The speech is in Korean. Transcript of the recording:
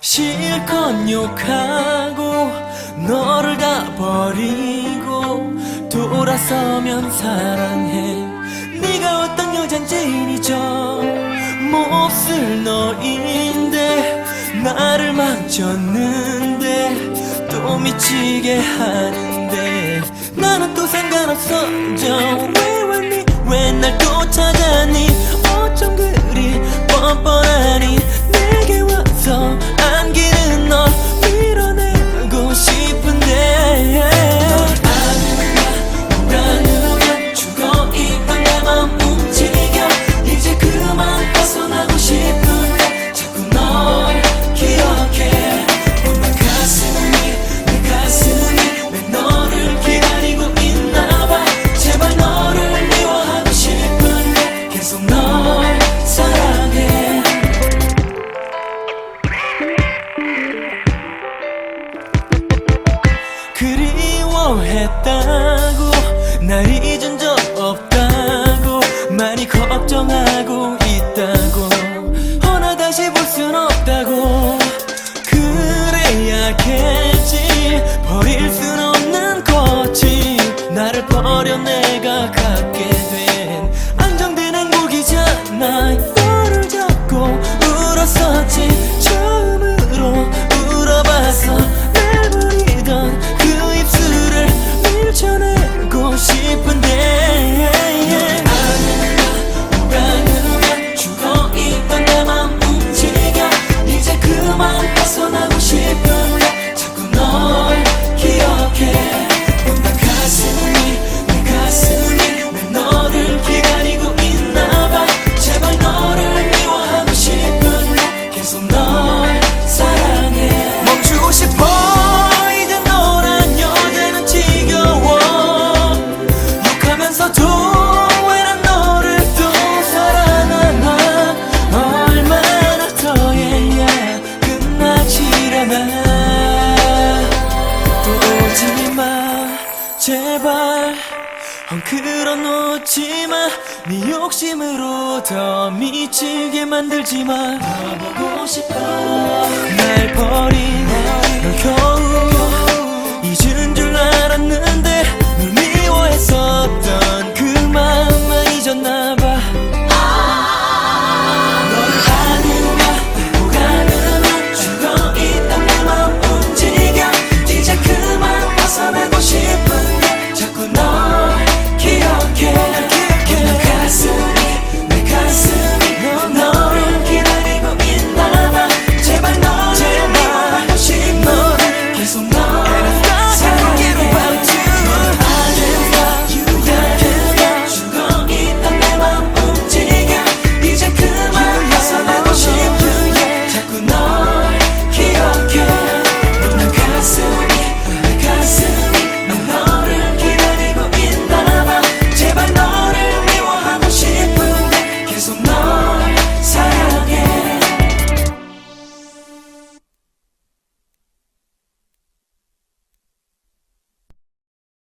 실컷 욕하고 너를 다 버리고 돌아서면 사랑해. 네가 어떤 여잔지인이죠 몹쓸 너인데 나를 망쳤는데 또 미치게 하는데 나는 또 상관없어 했다고 날 잊은 적 없다고 많이 걱정하고 있다고 허나 다시 볼 순 없다고. 그래야겠지. 버릴 순 없는 거지. 나를 버려 내가 갖게 된 안정된 행복이잖아 제발 헝클어 놓지 마 네 욕심으로 더 미치게 만들지 마너 보고 싶어. 날